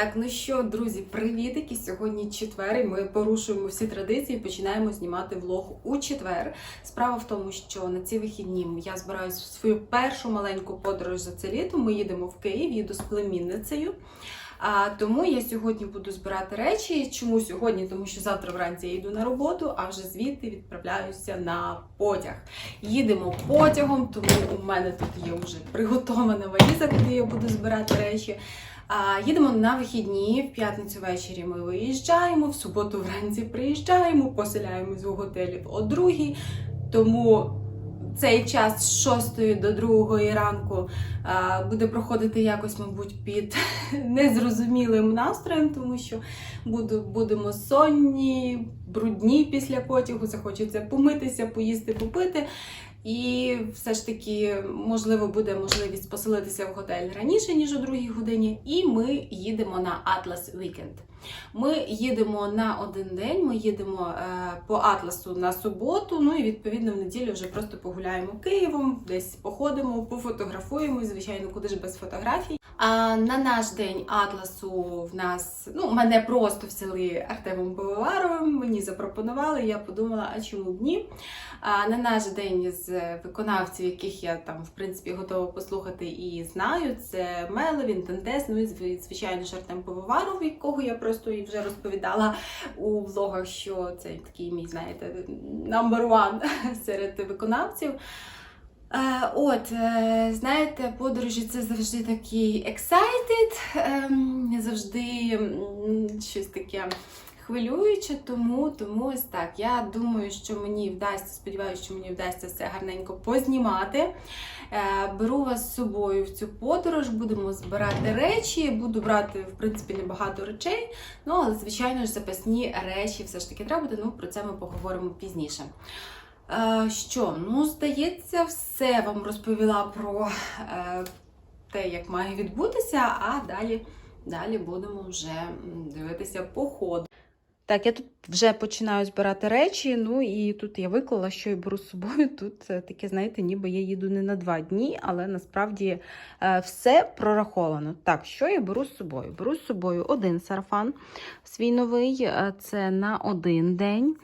Так, ну що, друзі, привітики! Сьогодні четвер, і ми порушуємо всі традиції. Починаємо знімати влог у четвер. Справа в тому, що на ці вихідні я збираюсь в свою першу маленьку подорож за це літо. Ми їдемо в Київ, їду з племінницею. А тому я сьогодні буду збирати речі. Чому сьогодні? Тому що завтра вранці я йду на роботу, а вже звідти відправляюся на потяг. Їдемо потягом, тому у мене тут є вже приготована валіза, куди я буду збирати речі. Їдемо на вихідні, в п'ятницю ввечері ми виїжджаємо, в суботу вранці приїжджаємо, поселяємось у готелі о другій. Тому цей час з 6 до 2 ранку буде проходити якось, мабуть, під незрозумілим настроєм, тому що будемо сонні, брудні після потягу, захочеться помитися, поїсти, попити. І все ж таки, можливо, буде можливість поселитися в готель раніше, ніж о другій годині. І ми їдемо на Atlas Weekend. Ми їдемо на один день, ми їдемо е, по Атласу на суботу. Ну і відповідно в неділю вже просто погуляємо Києвом, десь походимо, пофотографуємо. Звичайно, куди ж без фотографій. А на наш день Атласу в нас ну мене просто взяли Артемом Пивоваровим. Мені запропонували. Я подумала, а чому б ні? А на наш день з виконавців, яких я там в принципі готова послухати і знаю, це Меловін, Тантес, ну і звичайно ж Артем Пивоваров, якого я просто і вже розповідала у влогах, що це такий мій, знаєте, number one серед виконавців. Е, От, е, знаєте, подорожі це завжди такий excited, ем, завжди щось таке хвилююче, тому, тому ось так. Я думаю, що мені вдасться, сподіваюся, що мені вдасться все гарненько познімати. Е, Беру вас з собою в цю подорож, будемо збирати речі, буду брати, в принципі, небагато речей. Ну, але, звичайно ж, запасні речі все ж таки треба буде, ну про це ми поговоримо пізніше. Е, Що, ну, здається, все вам розповіла про е, те, як має відбутися, а далі, далі будемо вже дивитися по ходу. Так, я тут вже починаю збирати речі, ну і тут я виклала, що я беру з собою. Тут е, таке, знаєте, ніби я їду не на два дні, але насправді е, все прораховано. Так, що я беру з собою? Беру з собою один сарафан свій новий, е, це на один день.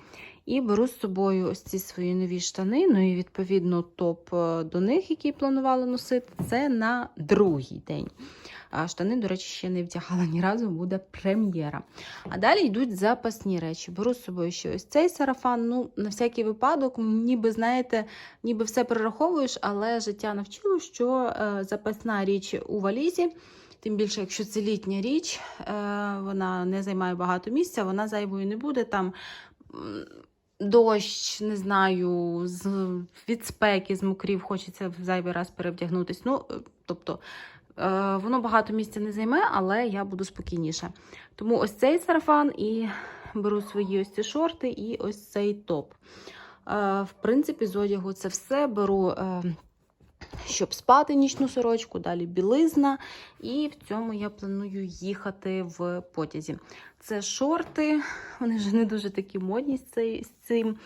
І беру з собою ось ці свої нові штани. Ну і відповідно топ до них, який планувала носити, це на другий день. Штани, до речі, ще не вдягала ні разу, буде прем'єра. А далі йдуть запасні речі. Беру з собою ще ось цей сарафан. Ну, на всякий випадок, ніби знаєте, ніби все перераховуєш, але життя навчило, що е, запасна річ у валізі. Тим більше, якщо це літня річ, е, вона не займає багато місця, вона зайвою не буде там. Дощ, не знаю, від спеки, з мокрів, хочеться в зайвий раз перевдягнутись. Ну, е, тобто, воно багато місця не займе, але я буду спокійніше. Тому ось цей сарафан і беру свої ось ці шорти і ось цей топ. Е, в принципі, з одягу це все беру. Е, щоб спати нічну сорочку, далі білизна, і в цьому я планую їхати в потязі. Це шорти, вони вже не дуже такі модні з цим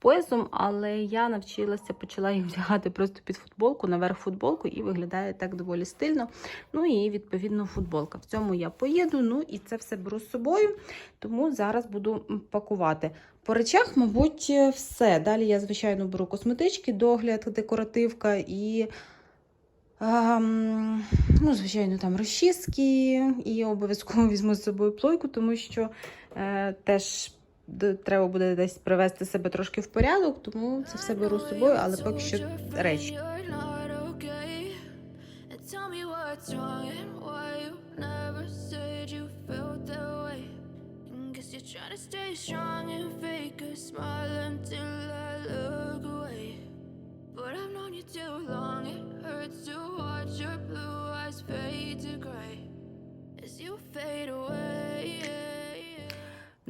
поясом, але я навчилася, почала їх вдягати просто під футболку, наверх футболку, і виглядає так доволі стильно. Ну і відповідно футболка. В цьому я поїду, ну і це все беру з собою, тому зараз буду пакувати. По речах, мабуть, все. Далі я, звичайно, беру косметички, догляд, декоративка і. Ем, ну, звичайно, там розчіски, і обов'язково візьму з собою плойку, тому що е, теж треба буде десь привести себе трошки в порядок, тому це все беру з собою, але поки що.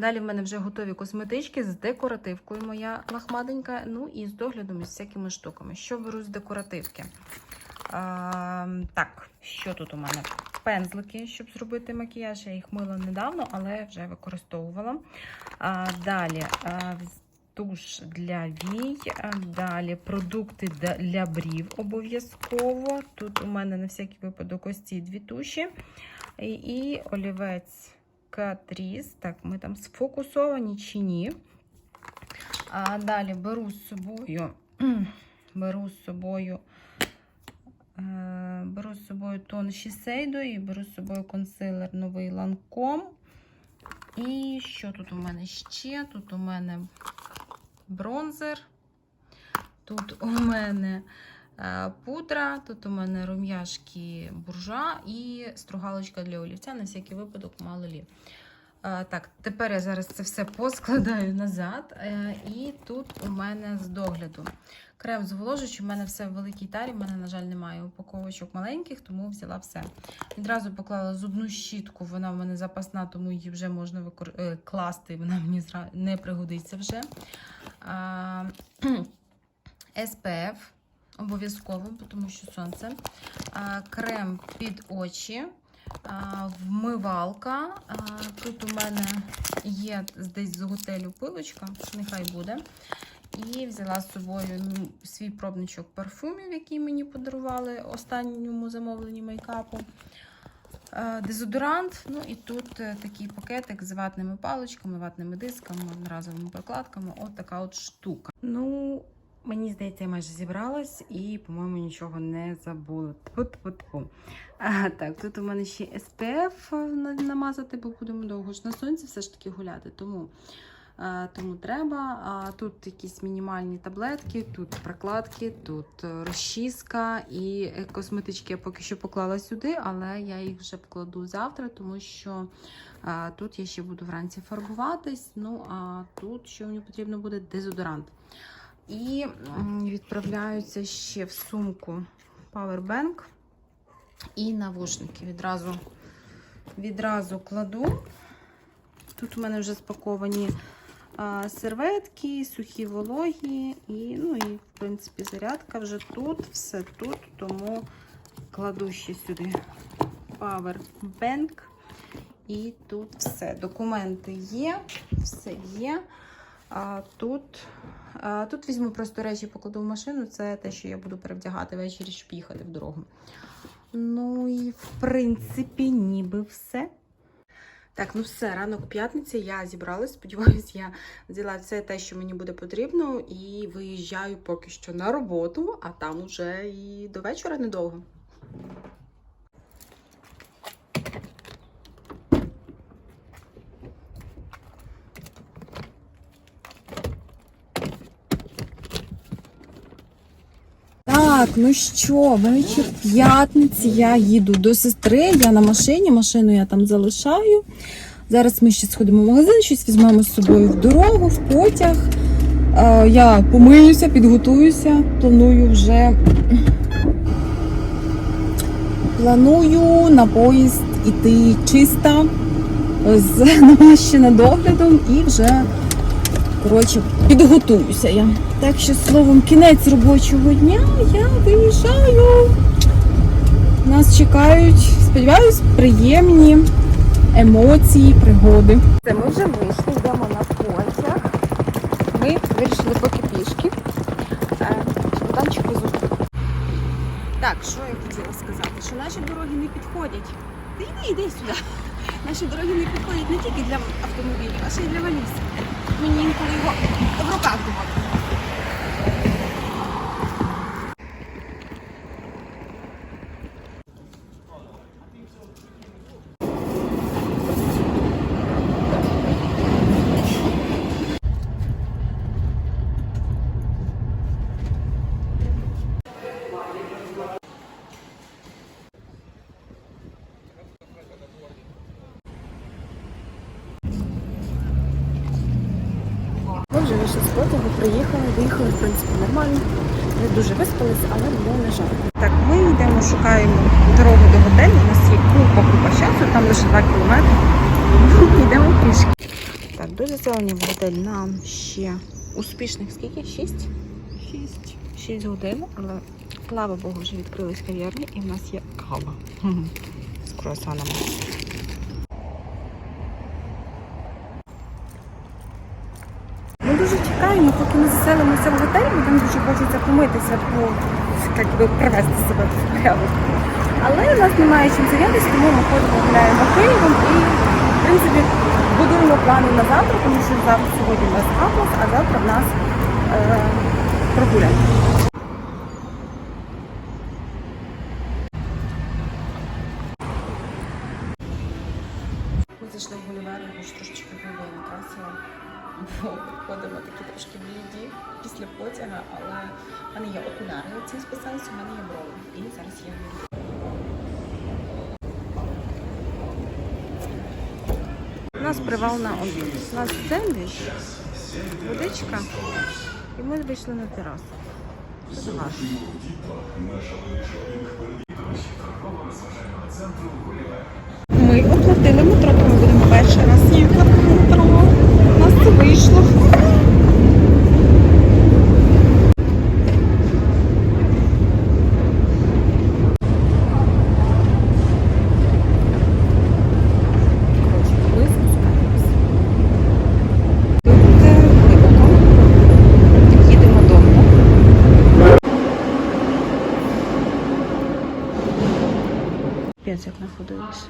Далі в мене вже готові косметички з декоративкою моя лахмаденька, ну і з доглядом і з всякими штуками. Що беру з декоративки? А, так, що тут у мене? Пензлики, щоб зробити макіяж. Я їх мила недавно, але вже використовувала. А, далі туш для вій. Далі продукти для брів обов'язково. Тут у мене на всякий випадок ось ці дві туші. І олівець Катріс. Так, ми там сфокусовані чи ні. А далі беру з собою, беру з собою, е, беру з собою тон Шісейдо і беру з собою консилер новий Lancome. І що тут у мене ще? Тут у мене бронзер. Тут у мене пудра, тут у мене рум'яшки буржуа і стругалочка для олівця на всякий випадок мало лі. Е, Так, тепер я зараз це все поскладаю назад. Е, І тут у мене з догляду. Крем зволожуючий, у мене все в великій тарі, в мене, на жаль, немає упаковочок маленьких, тому взяла все. Відразу поклала зубну щітку, вона в мене запасна, тому її вже можна викор... е, класти, вона мені не пригодиться вже. SPF обов'язково, тому що сонце. Крем під очі. Вмивалка. Тут у мене є десь з готелю пилочка, нехай буде. І взяла з собою ну, свій пробничок парфумів, який мені подарували останньому замовленні мейкапу. Дезодорант. Ну і тут е, такий пакетик з ватними паличками, ватними дисками, одноразовими прокладками. От така от штука. Ну, мені здається, я майже зібралась і, по-моєму, нічого не забула. Тьфу-тьфу-тьфу. А, так, тут у мене ще на- намазати, бо будемо довго ж на сонці все ж таки гуляти. Тому, тому треба. А, тут якісь мінімальні таблетки, тут прокладки, тут е, розчіска і е, косметички я поки що поклала сюди, але я їх вже покладу завтра, тому що е, тут я ще буду вранці фарбуватись. Ну а тут, що мені потрібно буде, дезодорант. І відправляються ще в сумку Powerbank і навушники. Відразу, відразу кладу. Тут у мене вже спаковані а, серветки, сухі вологі, і, ну, і, в принципі, зарядка вже тут, все тут, тому кладу ще сюди Powerbank. І тут все. Документи є, все є. А тут, тут візьму просто речі, покладу в машину. Це те, що я буду перевдягати ввечері, щоб їхати в дорогу. Ну і в принципі, ніби все. Так, ну все, ранок п'ятниці я зібралась. Сподіваюсь, я взяла все те, що мені буде потрібно, і виїжджаю поки що на роботу, а там уже і до вечора недовго. Так, ну що, вечір п'ятниці. Я їду до сестри. Я на машині. Машину я там залишаю. Зараз ми ще сходимо в магазин, щось візьмемо з собою в дорогу, в потяг. Е, Я помиюся, підготуюся. Планую вже. Планую на поїзд іти чиста, з намащена доглядом і вже коротше, підготуюся я. Так що словом, кінець робочого дня я виїжджаю. Нас чекають, сподіваюсь, приємні емоції, пригоди. Це ми вже вийшли, йдемо на потяг. Ми вирішили поки пішки. Е, Чемоданчик везу. Так, що я хотіла сказати, що наші дороги не підходять. Ти йди, йди сюди. Наші дороги не підходять не тільки для автомобілів, а ще й для валіз. Мені інколи його в руках думати. Вже вийшли з потягу, приїхали, виїхали, в принципі, нормально. Не дуже виспалися, але було не жарко. Так, ми йдемо, шукаємо дорогу до готелю. У нас є купа купа часу, там лише 2 кілометри. Йдемо пішки. Так, до заселення в готель нам ще успішних скільки? Шість? Шість. Шість годин, але слава Богу, вже відкрились кав'ярні і в нас є кава. З круасанами. Ми поки ми заселимося в готель, бо дуже хочеться помитися, бо як би привести себе в порядок. Але у нас немає чим зайнятися, тому ми ходимо гуляємо Києвом і, в принципі, будуємо плани на завтра, тому що зараз сьогодні у нас атлас, а завтра в нас е, прогулянка. Ми зайшли в Гулівер, я трошечки губи накрасила, ходимо такі трошки бліді після потяга, але в мене є окуляри, ці списалися, у мене є брови. І зараз я. У нас привал на обід. У нас сендвіч, водичка, і ми вийшли на терасу. Ми оплатили метро, тому будемо перший раз їхати в метро. У нас це вийшло. Коротше, ми спускаємося. Тут е, глибоко. Їдемо додому. П'ять як знаходились.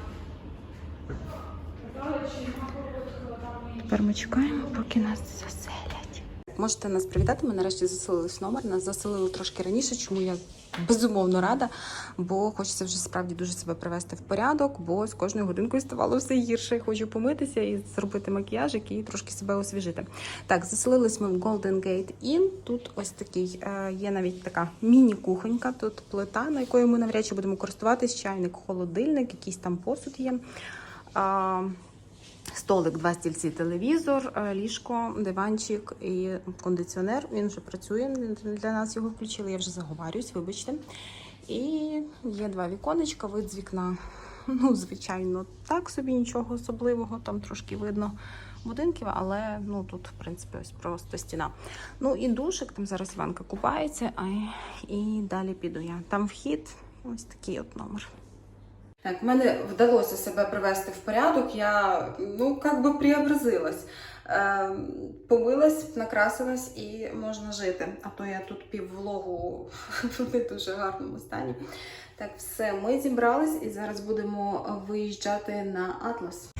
Тепер ми чекаємо, поки нас заселять. Можете нас привітати. Ми нарешті заселились номер. Нас заселили трошки раніше, чому я безумовно рада, бо хочеться вже справді дуже себе привести в порядок, бо з кожною годинкою ставало все гірше. Хочу помитися і зробити макіяжик і трошки себе освіжити. Так, заселились ми в Golden Gate Inn. Тут ось такий е, є навіть така міні-кухонька. Тут плита, на якою ми навряд чи будемо користуватись, чайник, холодильник, якийсь там посуд є. Столик, два стільці, телевізор, е, ліжко, диванчик і кондиціонер. Він вже працює. Для нас його включили. Я вже заговарююсь, вибачте. І є два віконечка, вид з вікна. Ну, звичайно, так собі нічого особливого. Там трошки видно будинків, але ну тут, в принципі, ось просто стіна. Ну і душик, там зараз Іванка купається, а і далі піду я. Там вхід, ось такий от номер. Так, мене вдалося себе привести в порядок. Я ну як би преобразилась. Е, помилась, накрасилась і можна жити. А то я тут піввлогу в не дуже гарному стані. Так, все, ми зібрались і зараз будемо виїжджати на Атлас.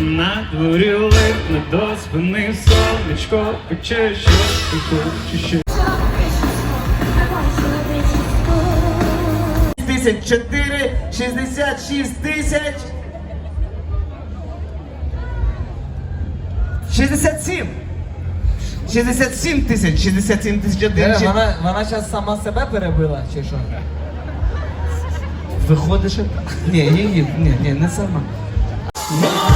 На дворі липне до спини, сонечко пече, що ти хочеш ще. Тисяч чотири, шістдесят шість тисяч. Шістдесят сім. Шістдесят сім тисяч, шістдесят сім тисяч один. Е, чи- Вона, вона зараз сама себе перебила, чи що? Виходиш? Ні, її, ні, ні, не сама. My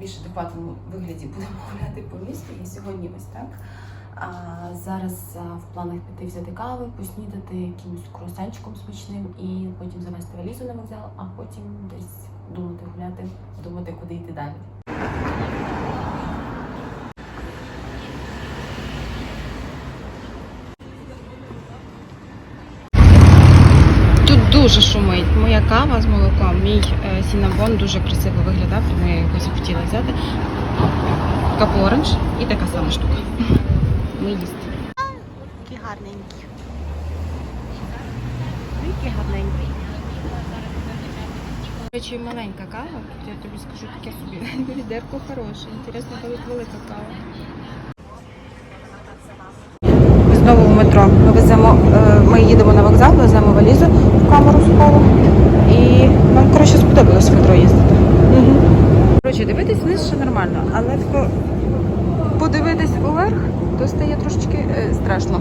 більш адекватному вигляді будемо гуляти по місту. І сьогодні ось так. А зараз в планах піти взяти кави, поснідати якимось круасанчиком смачним і потім завести валізу на вокзал, а потім десь думати гуляти, думати, куди йти далі. Тут дуже шумить. Моя кава з молоком, мій е, сінабон дуже красиво виглядав, тому я його захотіла взяти. Капу оранж і така сама штука. Ми їсти. Які гарненькі. Які гарненькі. Речі, маленька кава, я тобі скажу таке собі. Відерко хороше. Інтересно, коли велика кава. Знову в метро. Ми веземо, е, ми їдемо на вокзал, веземо валізу в. І нам коротше сподобалось в метро їздити. Угу. Коротше, дивитись вниз ще нормально, але тако подивитись уверх, то стає трошечки е, страшно.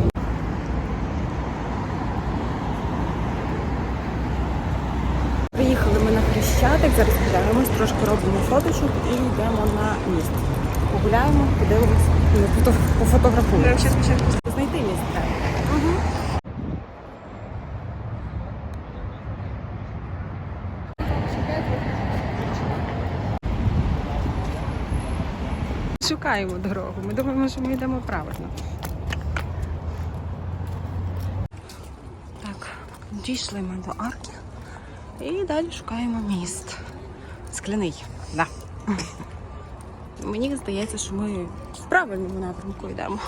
Приїхали ми на Хрещатик, зараз гуляємось, трошки робимо фоточок і йдемо на міст. Погуляємо, подивимось, ну, фото- пофотографуємо. Знайти міст треба. Шукаємо дорогу. Ми думаємо, що ми йдемо правильно. Так, дійшли ми до арки і далі шукаємо міст. Скляний, да. Мені здається, що ми в правильному напрямку йдемо.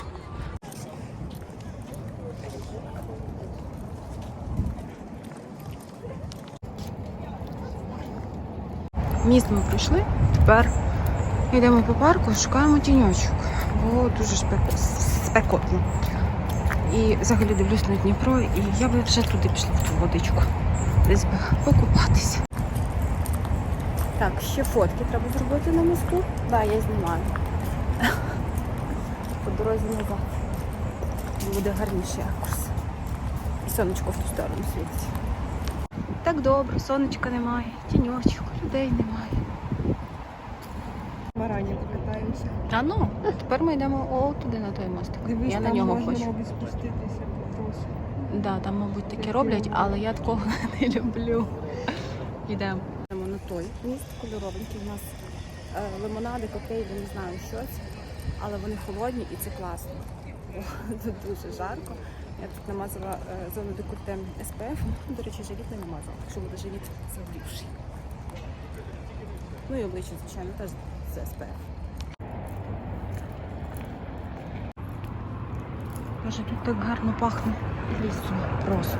Міст ми пройшли, тепер йдемо по парку, шукаємо тіньочок, бо дуже спеко- спекотно. І взагалі дивлюсь на Дніпро, і я би вже туди пішла в ту водичку. Десь би покупатися. Так, ще фотки треба зробити на мосту. Так, да, я знімаю. По дорозі назад. Буде гарніший якорс. І сонечко в ту сторону світить. Так добре, сонечка немає, тіньочок, людей немає. Катаємося. А ну, тепер ми йдемо о, туди на той мостик. Дивись, я на там нього можна, хочу. мабуть, спуститися тросу. Да, там, мабуть, таке роблять, але я такого не люблю. Йдемо. Йдемо на той міст кольоровенький. У нас е, лимонади, коктейлі, не знаю що це, але вони холодні і це класно. Бо Тут дуже жарко. Я тут намазала е, зону декольте SPF. Ну, До речі, живіт не намазала, так що буде живіт загрівший. Ну і обличчя, звичайно, теж з SPF. Боже, тут так гарно пахне лісом просто.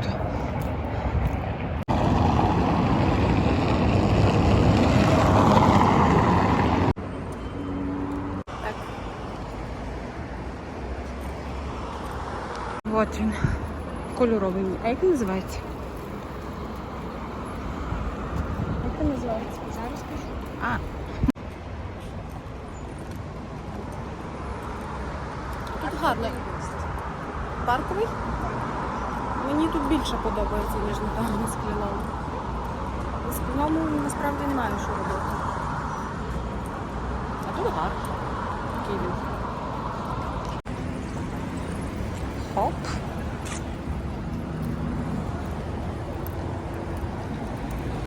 Так. Вот він. Кольоровий. А як він називається? Як він називається? Зараз скажу. А. подобається, ніж на тому скляному. На скляному насправді немає що робити. А тут гарно. Такий він. Хоп.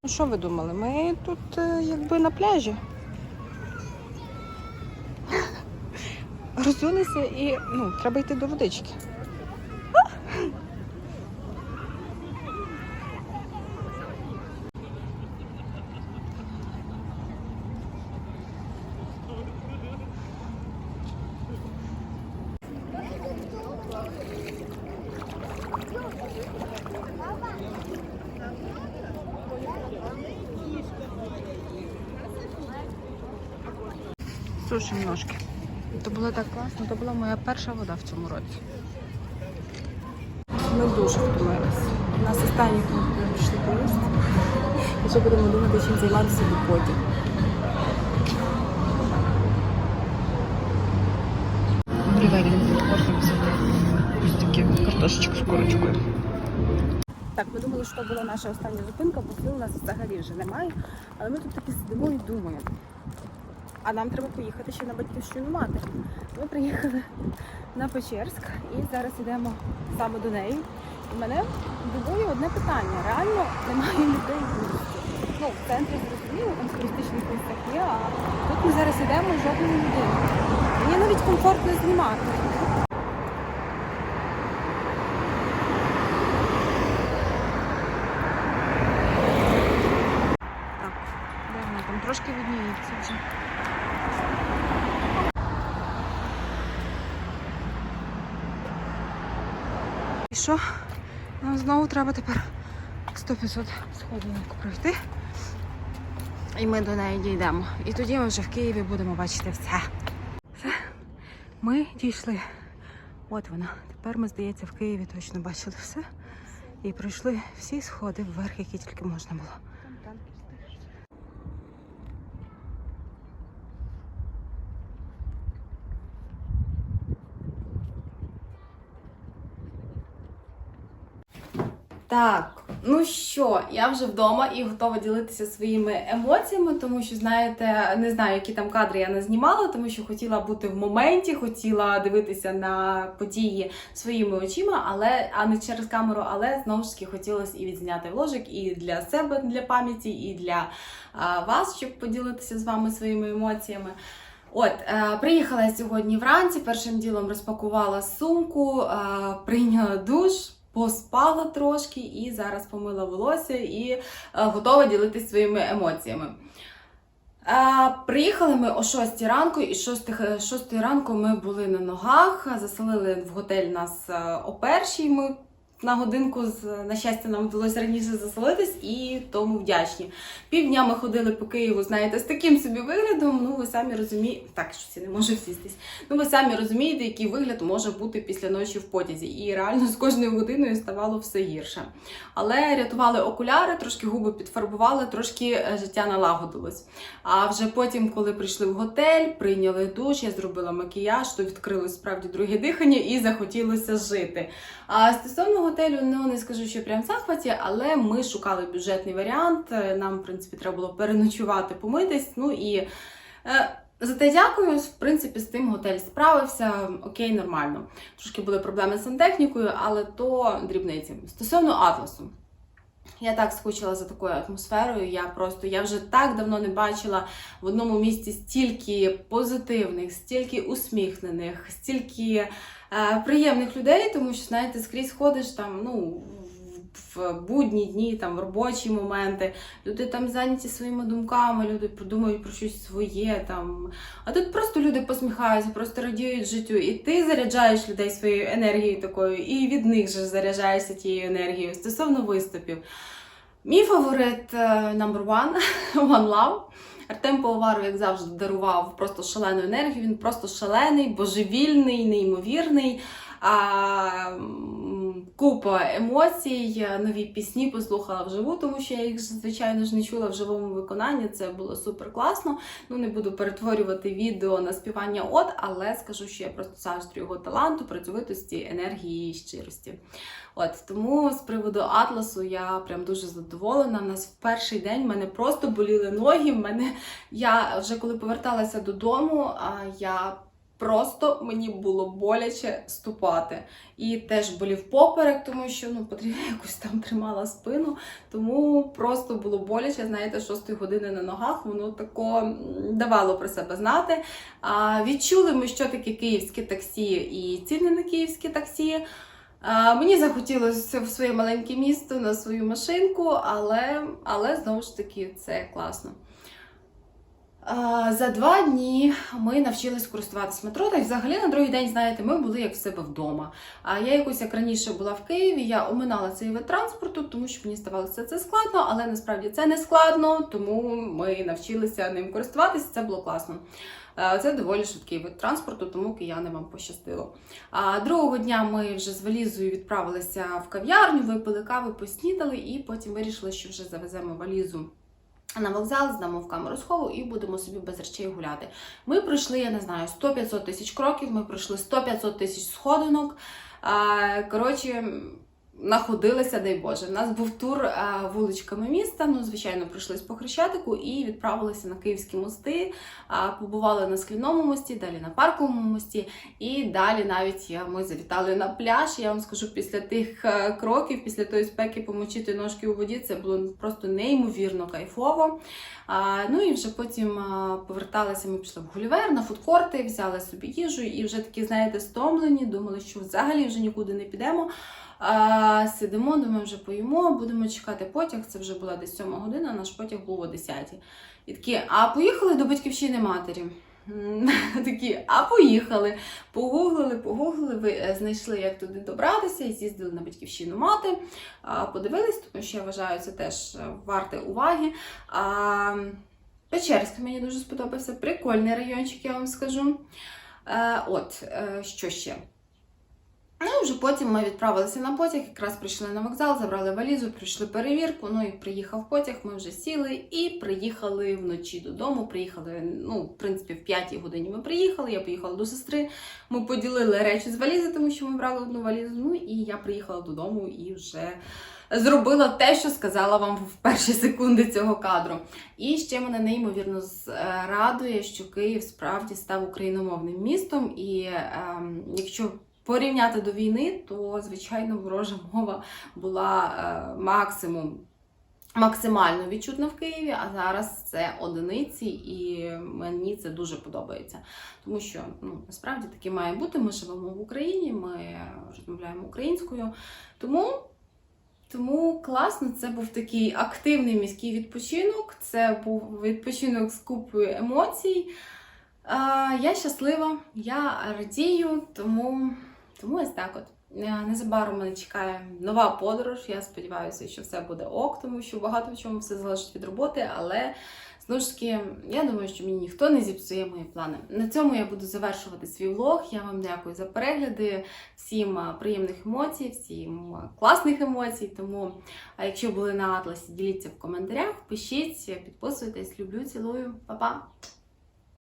Ну що ви думали? Ми тут е, якби на пляжі. Розулися і ну, треба йти до водички. Сушим. Це було так класно, це була моя перша вода в цьому році. Ми дуже втомилися. У нас останній пункт пішли поїсти. І ще будемо думати, чим займатися до потім. Кормимося. Ось таке картошечку з курочкою. Так, ми думали, що це була наша остання зупинка, бо сил у нас взагалі вже немає. Але ми тут таки сидимо і думаємо. А нам треба поїхати ще на батьківщину матері. Ми приїхали на Печерськ і зараз йдемо саме до неї. І мене дивує одне питання. Реально немає людей в місті. Ну, в центрі зрозуміло, там туристичні туристичних є, а тут ми зараз йдемо жодної людини. Мені навіть комфортно знімати. Так, де вона там трошки видніється вже. І що? Нам знову треба тепер 100-500 сходинок пройти. І ми до неї дійдемо. І тоді ми вже в Києві будемо бачити все. Все. Ми дійшли. От вона. Тепер ми, здається, в Києві точно бачили все. І пройшли всі сходи вверх, які тільки можна було. Так, ну що, я вже вдома і готова ділитися своїми емоціями, тому що, знаєте, не знаю, які там кадри я не знімала, тому що хотіла бути в моменті, хотіла дивитися на події своїми очима, але а не через камеру, але знову ж таки хотілося і відзняти вложик і для себе для пам'яті, і для а, вас, щоб поділитися з вами своїми емоціями. От, е, приїхала я сьогодні вранці, першим ділом розпакувала сумку, е, прийняла душ, поспала трошки і зараз помила волосся і е, готова ділитися своїми емоціями. Е, приїхали ми о 6 ранку, і 6, 6 ранку ми були на ногах, заселили в готель нас е, о першій. Ми на годинку, на щастя, нам вдалося раніше заселитись і тому вдячні. Півдня ми ходили по Києву, знаєте, з таким собі виглядом. Ну, ви самі розумієте, так що не може всістись. Ну, ви самі розумієте, який вигляд може бути після ночі в потязі. І реально з кожною годиною ставало все гірше. Але рятували окуляри, трошки губи підфарбували, трошки е, життя налагодилось. А вже потім, коли прийшли в готель, прийняли душ, я зробила макіяж, то відкрилось справді друге дихання і захотілося жити. А стосовно готелю, ну не скажу, що прям в захваті, але ми шукали бюджетний варіант. Е, Нам, в принципі, треба було переночувати, помитись. Ну і е, зате дякую. В принципі, з тим готель справився. Окей, нормально. Трошки були проблеми з сантехнікою, але то дрібниці. Стосовно атласу. Я так скучила за такою атмосферою. Я просто я вже так давно не бачила в одному місці стільки позитивних, стільки усміхнених, стільки приємних людей, тому що знаєте, скрізь ходиш там, ну. В будні дні, там в робочі моменти, люди там зайняті своїми думками, люди продумують про щось своє там. А тут просто люди посміхаються, просто радіють життю, і ти заряджаєш людей своєю енергією такою, і від них же заряджаєшся тією енергією. Стосовно виступів. Мій фаворит е, number one One Love. Артем Пивоваров, як завжди, дарував просто шалену енергію. Він просто шалений, божевільний, неймовірний. А, купа емоцій, нові пісні послухала вживу, тому що я їх, звичайно ж, не чула в живому виконанні. Це було супер класно. Ну, не буду перетворювати відео на співання от, але скажу, що я просто заздрю його таланту, працьовитості, енергії і щирості. От тому з приводу атласу я прям дуже задоволена. У нас в перший день в мене просто боліли ноги. В мене я вже коли поверталася додому, я просто мені було боляче ступати. І теж болів поперек, тому що ну потрібно якось там тримала спину. Тому просто було боляче. Знаєте, 6 години на ногах воно тако давало про себе знати. А, відчули ми, що таке київське таксі і ціни на київське таксі. А, Мені захотілося в своє маленьке місто на свою машинку, але, але знову ж таки це класно. За два дні ми навчились користуватись метро. Та й взагалі на другий день, знаєте, ми були як в себе вдома. А я якось як раніше була в Києві, я оминала цей вид транспорту, тому що мені здавалося це складно, але насправді це не складно, тому ми навчилися ним користуватися. Це було класно. Це доволі швидкий вид транспорту, тому кияни вам пощастило. А другого дня ми вже з валізою відправилися в кав'ярню, випили кави, поснідали, і потім вирішили, що вже завеземо валізу. На вокзал здамо в камеру схову і будемо собі без речей гуляти. Ми пройшли, я не знаю, 100-500 тисяч кроків, ми пройшли 100-500 тисяч сходинок. Коротше, находилися, дай Боже. У нас був тур е, вуличками міста. Ну, звичайно, пройшлись по Хрещатику і відправилися на Київські мости. А, Побували на скляному мості, далі на парковому мості, і далі навіть я- ми завітали на пляж. Я вам скажу, після тих е, кроків, після тої спеки помочити ножки у воді, це було просто неймовірно кайфово. Ну і вже потім поверталися. Ми пішли в Гулівер на фудкорти, взяли собі їжу і вже такі, знаєте, стомлені, думали, що взагалі вже нікуди не підемо. А, сидимо, думаємо, вже поїмо, будемо чекати потяг. Це вже була десь 7 година, наш потяг був о 10. І такі, а поїхали до батьківщини матері. Такі, а поїхали. Погуглили, погуглили, е, знайшли, як туди добратися, і з'їздили на батьківщину мати, подивились, тому що я вважаю, це теж е, варте уваги. А, Печерськ мені дуже сподобався, прикольний райончик, я вам скажу. Е, от, що ще? Ну і вже потім ми відправилися на потяг, якраз прийшли на вокзал, забрали валізу, пройшли перевірку. Ну і приїхав потяг, ми вже сіли і приїхали вночі додому. Приїхали, ну, в принципі, в п'ятій годині ми приїхали. Я поїхала до сестри. Ми поділили речі з валізи, тому що ми брали одну валізу. Ну і я приїхала додому і вже зробила те, що сказала вам в перші секунди цього кадру. І ще мене неймовірно е, радує, що Київ справді став україномовним містом. І ем, якщо порівняти до війни, то звичайно ворожа мова була е, максимум. Максимально відчутна в Києві, а зараз це одиниці, і мені це дуже подобається. Тому що ну насправді таке має бути. Ми живемо в Україні, ми розмовляємо українською. Тому тому класно, це був такий активний міський відпочинок, це був відпочинок з купою емоцій. А, я щаслива, я радію, тому, тому ось так от. Е, Незабаром мене чекає нова подорож. Я сподіваюся, що все буде ок, тому що багато в чому все залежить від роботи, але знову ж таки, я думаю, що мені ніхто не зіпсує мої плани. На цьому я буду завершувати свій влог. Я вам дякую за перегляди, всім е, приємних емоцій, всім е, класних емоцій. Тому, якщо були на атласі, діліться в коментарях, пишіть, підписуйтесь, люблю, цілую, па-па!